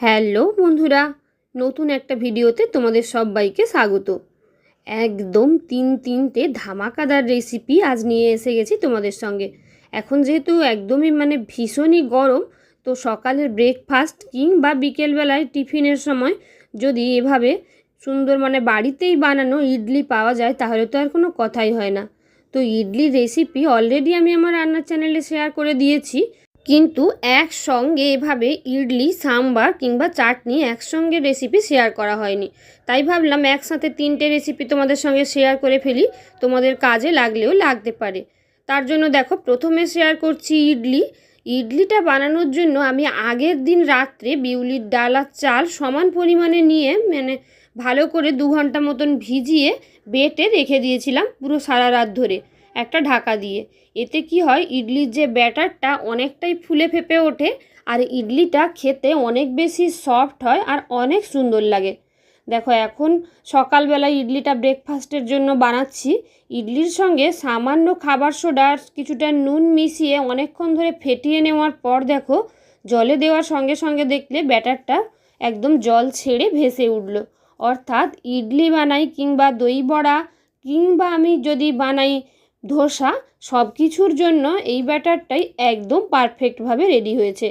Hello বন্ধুরা, নতুন একটা ভিডিওতে তোমাদের সবাইকে স্বাগত। একদম তিন তিনটে ধামাকাদার রেসিপি আজ নিয়ে এসে গেছি তোমাদের সঙ্গে। এখন যেহেতু একদমই মানে ভীষণই গরম, তো সকালের ব্রেকফাস্ট কিংবা বিকেলবেলায় টিফিনের সময় যদি এভাবে সুন্দর মানে বাড়িতেই বানানো ইডলি পাওয়া যায়, তাহলে তো আর কোনো কথাই হয় না। তো ইডলির রেসিপি অলরেডি আমি আমার রান্নার চ্যানেলে শেয়ার করে দিয়েছি। কিন্তু একসঙ্গে এভাবে ইডলি, সাম্বার কিংবা চাটনি একসঙ্গে রেসিপি শেয়ার করা হয়নি। তাই ভাবলাম একসাথে তিনটে রেসিপি তোমাদের সঙ্গে শেয়ার করে ফেলি। তোমাদের কাজে লাগলেও লাগতে পারে। তার জন্য দেখো, প্রথমে শেয়ার করছি ইডলি। ইডলিটা বানানোর জন্য আমি আগের দিন রাত্রে বিউলির ডাল আর চাল সমান পরিমাণে নিয়ে মানে ভালো করে দু ঘণ্টা মতন ভিজিয়ে বেটে রেখে দিয়েছিলাম পুরো সারা রাত ধরে। একটা ঢাকা দিয়ে। এতে কি হয়, ইডলির যে ব্যাটারটা অনেকটাই ফুলে ফেপে ওঠে আর ইডলিটা খেতে অনেক বেশি সফট হয় আর অনেক সুন্দর লাগে। দেখো, এখন সকালবেলা ইডলিটা ব্রেকফাস্টের জন্য বানাচ্ছি। ইডলির সঙ্গে সামান্য খাবার সোডা কিছুটা নুন মিশিয়ে অনেকক্ষণ ধরে ফেটিয়ে নেওয়ার পর দেখো, জলে দেওয়ার সঙ্গে সঙ্গে দেখলে ব্যাটারটা একদম জল ছেড়ে ভেসে উঠল। অর্থাৎ ইডলি বানাই কিংবা দই বড়া কিংবা আমি যদি বানাই ধোসা সব কিছুর জন্য এই ব্যাটারটাই একদম পারফেক্টভাবে রেডি হয়েছে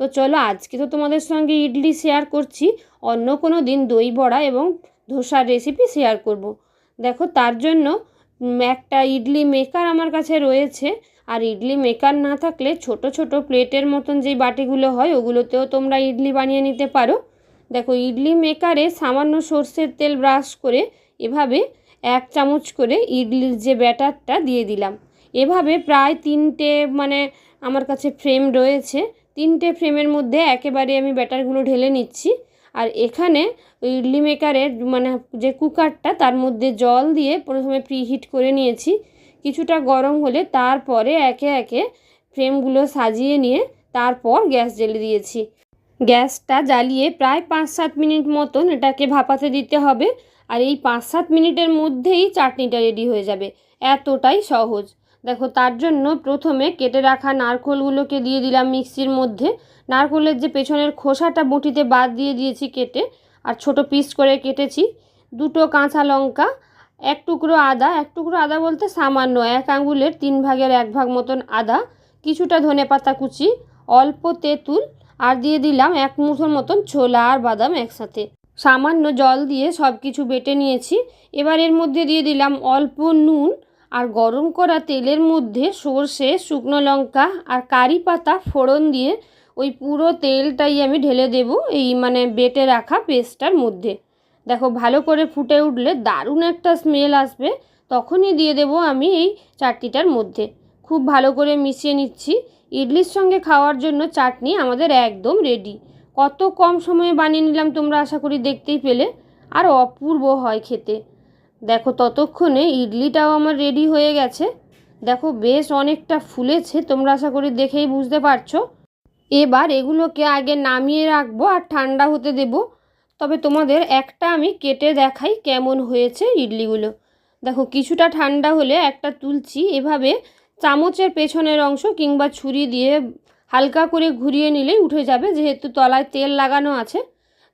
তো চলো আজকে তো তোমাদের সঙ্গে ইডলি শেয়ার করছি, অন্য কোনো দিন দই বড়া এবং ধোসার রেসিপি শেয়ার করব। দেখো তার জন্য একটা ইডলি মেকার আমার কাছে রয়েছে, আর ইডলি মেকার না থাকলে ছোট ছোট প্লেটের মতন যেই বাটিগুলো হয় ওগুলোতেও তোমরা ইডলি বানিয়ে নিতে পারো দেখো ইডলি মেকারে সামান্য সর্ষের তেল ব্রাশ করে এভাবে এক চামচ করে ইডলির যে ব্যাটারটা দিয়ে দিলাম। এভাবে প্রায় তিনটে মানে আমার কাছে ফ্রেম রয়েছে, তিনটে ফ্রেমের মধ্যে একেবারে আমি ব্যাটারগুলো ঢেলে নিচ্ছি। আর এখানে ইডলি মেকারের মানে যে কুকারটা, তার মধ্যে জল দিয়ে প্রথমে প্রিহিট করে নিয়েছি। কিছুটা গরম হলে তারপরে একে একে ফ্রেমগুলো সাজিয়ে নিয়ে তারপর গ্যাস জ্বেলে দিয়েছি। গ্যাসটা জ্বালিয়ে প্রায় পাঁচ সাত মিনিট মতন এটাকে ভাপাতে দিতে হবে। আর এই পাঁচ সাত মিনিটের মধ্যেই চাটনিটা রেডি হয়ে যাবে। এতটাই সহজ। দেখো, তার জন্য প্রথমে কেটে রাখা নারকোলগুলোকে দিয়ে দিলাম মিক্সির মধ্যে। নারকোলের যে পেছনের খোসাটা বটিতে বাদ দিয়ে দিয়েছি কেটে, আর ছোট পিস করে কেটেছি। দুটো কাঁচা লঙ্কা, এক টুকরো আদা। এক টুকরো আদা বলতে সামান্য, এক আঙ্গুলের তিন ভাগের এক ভাগ মতন আদা, কিছুটা ধনে পাতা কুচি, অল্প তেঁতুল আর দিয়ে দিলাম এক মুঠোর মতন ছোলা আর বাদাম একসাথে। সামান্য জল দিয়ে সব কিছু বেটে নিয়েছি। এবার এর মধ্যে দিয়ে দিলাম অল্প নুন আর গরম করা তেলের মধ্যে সর্ষে, শুকনো লঙ্কা আর কারি পাতা ফোড়ন দিয়ে ওই পুরো তেলটাই আমি ঢেলে দেব এই মানে বেটে রাখা পেস্টটার মধ্যে। দেখো ভালো করে ফুটে উঠলে দারুণ একটা স্মেল আসবে। তখনই দিয়ে দেব আমি এই চাটনিটার মধ্যে। খুব ভালো করে মিশিয়ে নিচ্ছি। ইডলির সঙ্গে খাওয়ার জন্য চাটনি আমাদের একদম রেডি কত কম সময়ে বানিয়ে নিলাম তোমরা আশা করি দেখতেই পেলে। আর অপূর্ব হয় খেতে। দেখো ততক্ষণে ইডলিটাও আমার রেডি হয়ে গেছে। দেখো বেশ অনেকটা ফুলেছে, তোমরা আশা করি দেখেই বুঝতে পারছ। এবার এগুলোকে আগে নামিয়ে রাখব আর ঠান্ডা হতে দেব। তবে তোমাদের একটা আমি কেটে দেখাই কেমন হয়েছে ইডলিগুলো। দেখো কিছুটা ঠান্ডা হলে একটা তুলছি। এভাবে চামচের পেছনের অংশ কিংবা ছুরি দিয়ে হালকা করে ঘুরিয়ে নিলেই উঠে যাবে, যেহেতু তলায় তেল লাগানো আছে।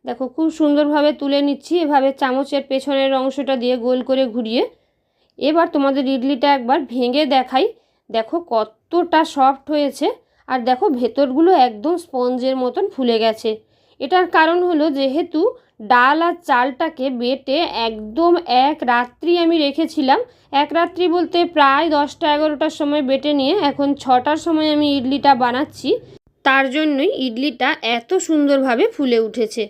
দেখো, খুব সুন্দরভাবে তুলে নিচ্ছি। এভাবে চামচের পেছনের অংশটা দিয়ে গোল করে ঘুরিয়ে। এবার তোমাদের ইডলিটা একবার ভেঙে দেখাই। দেখো, কতটা সফট হয়েছে। আর দেখো, ভেতরগুলো একদম স্পঞ্জের মতন ফুলে গেছে। এটার কারণ হলো যেহেতু ডাল আর চালটাকে বেটে একদম এক রাত্রি আমি রেখেছিলাম। এক রাত্রি বলতে প্রায় দশটা এগারোটার সময় বেটে নিয়ে এখন ছটার সময় আমি ইডলিটা বানাচ্ছি। তার জন্যই ইডলিটা এত সুন্দরভাবে ফুলে উঠেছে।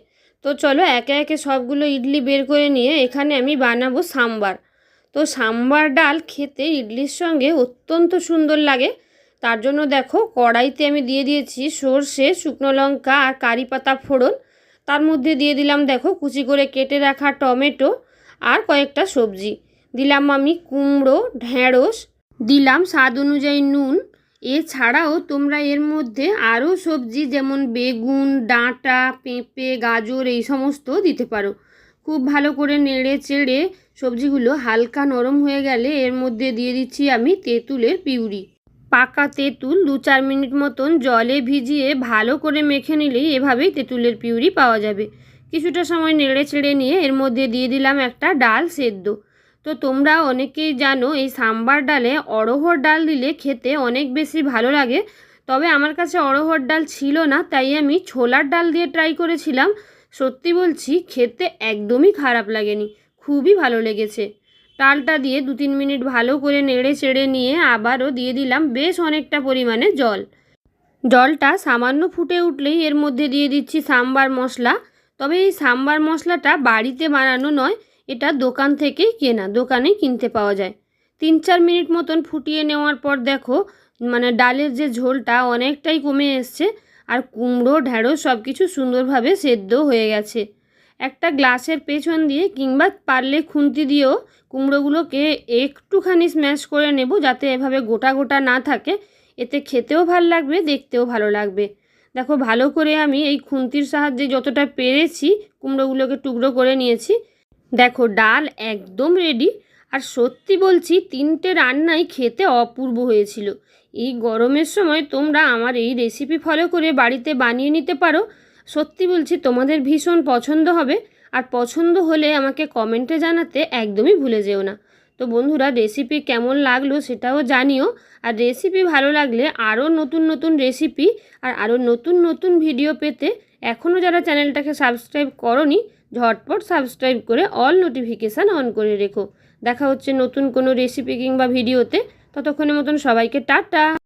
তো চলো একে একে সবগুলো ইডলি বের করে নিয়ে এখানে আমি বানাবো সাম্বার। তো সাম্বার ডাল খেতে ইডলির সঙ্গে অত্যন্ত সুন্দর লাগে। তার জন্য দেখো, কড়াইতে আমি দিয়ে দিয়েছি সর্ষে, শুকনো লঙ্কা আর কারি পাতা ফোড়ন। তার মধ্যে দিয়ে দিলাম দেখো, কুচি করে কেটে রাখা টমেটো আর কয়েকটা সবজি। দিলাম আমি কুমড়ো ঢ্যাঁড়স দিলাম স্বাদ অনুযায়ী নুন। এছাড়াও তোমরা এর মধ্যে আরও সবজি যেমন বেগুন, ডাঁটা, পেঁপে, গাজর এই সমস্ত দিতে পারো। খুব ভালো করে নেড়ে চেড়ে সবজিগুলো হালকা নরম হয়ে গেলে এর মধ্যে দিয়ে দিচ্ছি আমি তেঁতুলের পিউরি। পাকা তেঁতুল দু চার মিনিট মতন জলে ভিজিয়ে ভালো করে মেখে নিলেই এভাবেই তেঁতুলের পিউরি পাওয়া যাবে। কিছুটা সময় নেড়ে চেড়ে নিয়ে এর মধ্যে দিয়ে দিলাম একটা ডাল সেদ্ধ। তো তোমরা অনেকেই জানো, এই সাম্বার ডালে অড়হর ডাল দিলে খেতে অনেক বেশি ভালো লাগে। তবে আমার কাছে অড়হর ডাল ছিল না, তাই আমি ছোলার ডাল দিয়ে ট্রাই করেছিলাম। সত্যি বলছি, খেতে একদমই খারাপ লাগেনি। খুবই ভালো লেগেছে। ডালটা দিয়ে দু তিন মিনিট ভালো করে নেড়ে চেড়ে নিয়ে আবারও দিয়ে দিলাম বেশ অনেকটা পরিমাণে জল। জলটা সামান্য ফুটে উঠলেই এর মধ্যে দিয়ে দিচ্ছি সাম্বার মশলা। তবে এই সাম্বার মশলাটা বাড়িতে বানানো নয়, এটা দোকান থেকেই কেনা দোকানে কিনতে পাওয়া যায়। তিন চার মিনিট মতন ফুটিয়ে নেওয়ার পর দেখো মানে ডালের যে ঝোলটা অনেকটাই কমে এসছে, আর কুমড়ো ঢ্যাঁড়স সব কিছু সুন্দরভাবে সেদ্ধ হয়ে গেছে। একটা গ্লাসের পেছন দিয়ে কিংবা পারলে খুন্তি দিয়েও কুমড়োগুলোকে একটুখানি স্ম্যাশ করে নেব যাতে এভাবে গোটা গোটা না থাকে। এতে খেতেও ভালো লাগবে, দেখতেও ভালো লাগবে। দেখো, ভালো করে আমি এই খুন্তির সাহায্যে যতটা পেরেছি কুমড়োগুলোকে টুকরো করে নিয়েছি। দেখো, ডাল একদম রেডি আর সত্যি বলছি, তিনটে রান্নাই খেতে অপূর্ব হয়েছিল। এই গরমের সময় তোমরা আমার এই রেসিপি ফলো করে বাড়িতে বানিয়ে নিতে পারো। সত্যি বলছি, তোমাদের ভীষণ পছন্দ হবে। আর পছন্দ হলে আমাকে কমেন্টে জানাতে একদমই ভুলে যেও না। তো বন্ধুরা রেসিপি কেমন লাগল সেটাও জানিও। আর রেসিপি ভালো লাগলে আরও নতুন নতুন রেসিপি আর আরও নতুন নতুন ভিডিও পেতে এখনও যারা চ্যানেলটাকে সাবস্ক্রাইব করনি, ঝটপট সাবস্ক্রাইব করে অল নোটিফিকেশান অন করে রেখো। দেখা হচ্ছে নতুন কোনো রেসিপি কিংবা ভিডিওতে ততক্ষণের মতন সবাইকে টাটা!